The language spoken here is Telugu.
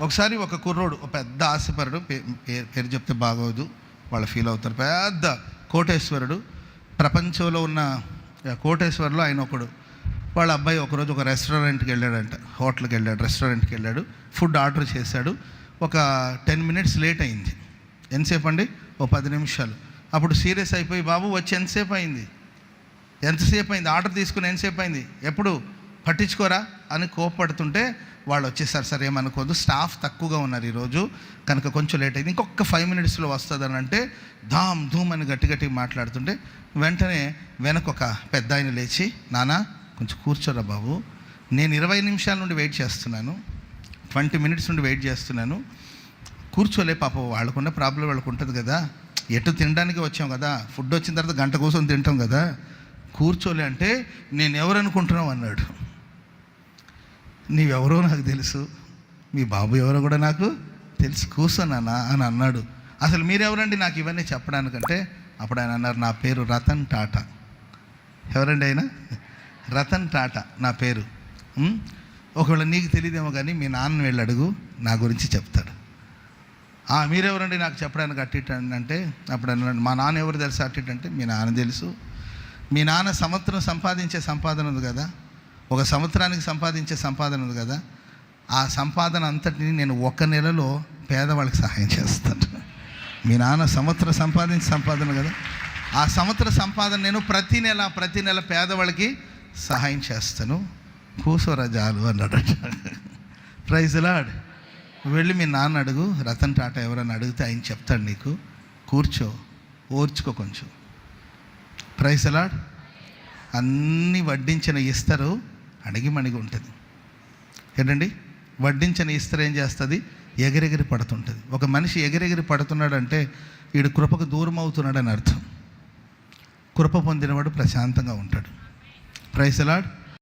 ఒకసారి ఒక కుర్రోడు ఒక పెద్ద ఆశపరుడు పే- పేరు పేరు చెప్తే బాగోదు వాళ్ళు ఫీల్ అవుతారు. పెద్ద కోటేశ్వరుడు ప్రపంచంలో ఉన్న కోటేశ్వరులో ఆయన ఒకడు. వాళ్ళ అబ్బాయి ఒకరోజు ఒక రెస్టారెంట్కి వెళ్ళాడంట హోటల్కి వెళ్ళాడు రెస్టారెంట్కి వెళ్ళాడు ఫుడ్ ఆర్డర్ చేశాడు. ఒక టెన్ మినిట్స్ లేట్ అయింది. ఎంతసేపు అండి? ఓ పది నిమిషాలు. అప్పుడు సీరియస్ అయిపోయి బాబు వచ్చి ఎంతసేపు అయింది? ఎంతసేపు అయింది? ఆర్డర్ తీసుకుని ఎంతసేపు అయింది? ఎప్పుడు? పట్టించుకోరా అని కోపడుతుంటే వాళ్ళు వచ్చేసారు సరే ఏమనుకోదు స్టాఫ్ తక్కువగా ఉన్నారు ఈరోజు కనుక కొంచెం లేట్ అయింది ఇంకొక ఫైవ్ మినిట్స్లో వస్తుందని అంటే ధామ్ ధూమ్ అని గట్టి గట్టి మాట్లాడుతుంటే వెంటనే వెనక ఒక పెద్ద ఆయన లేచి నానా కొంచెం కూర్చోరా బాబు నేను ఇరవై నిమిషాల నుండి వెయిట్ చేస్తున్నాను ట్వంటీ మినిట్స్ నుండి వెయిట్ చేస్తున్నాను కూర్చోలే పాప వాళ్ళకున్న ప్రాబ్లం వాళ్ళకు ఉంటుంది కదా ఎటు తినడానికి వచ్చాం కదా ఫుడ్ వచ్చిన తర్వాత గంట కోసం తింటాం కదా కూర్చోలే అంటే నేను ఎవరనుకుంటున్నావు అన్నాడు. నీవెవరో నాకు తెలుసు. మీ బాబు ఎవరో కూడా నాకు తెలుసు. కూర్చోనానా అని అన్నాడు. అసలు మీరెవరండి నాకు ఇవన్నీ చెప్పడానికంటే అప్పుడు ఆయన అన్నారు నా పేరు రతన్ టాటా. ఎవరండి ఆయన? రతన్ టాటా నా పేరు. ఒకవేళ నీకు తెలియదేమో కానీ మీ నాన్న వెళ్ళి అడుగు నా గురించి చెప్తాడు. మీరెవరండి నాకు చెప్పడానికి అట్టి అంటే అప్పుడు అన్నాడు మా నాన్న ఎవరు తెలుసు అట్టి అంటే మీ నాన్న తెలుసు. మీ నాన్న సంవత్సరం సంపాదించే సంపాదన ఉంది కదా ఒక సంవత్సరానికి సంపాదించే సంపాదన ఉంది కదా ఆ సంపాదన అంతటిని నేను ఒక నెలలో పేదవాళ్ళకి సహాయం చేస్తాను. మీ నాన్న సంవత్సరం సంపాదించే సంపాదన కదా ఆ సంవత్సర సంపాదన నేను ప్రతి నెల ప్రతి నెల పేదవాళ్ళకి సహాయం చేస్తాను. కూసోరా జాలు అన్నాడు. ప్రైజ్ లాడ్ వెళ్ళి మీ నాన్న అడుగు రతన్ టాటా ఎవరన్నా అడిగితే ఆయన చెప్తాడు నీకు. కూర్చో ఓర్చుకో కొంచెం. ప్రైజ్ లాడ్ అన్నీ వడ్డించిన ఇస్తారు అడిగి మణిగి ఉంటుంది. ఏంటండి? వడ్డించిన ఇస్తారు ఏం చేస్తుంది? ఎగిరెగిరి పడుతుంటుంది. ఒక మనిషి ఎగిరెగిరి పడుతున్నాడంటే వీడు కృపకు దూరం అవుతున్నాడని అర్థం. కృప పొందినవాడు ప్రశాంతంగా ఉంటాడు. Price lord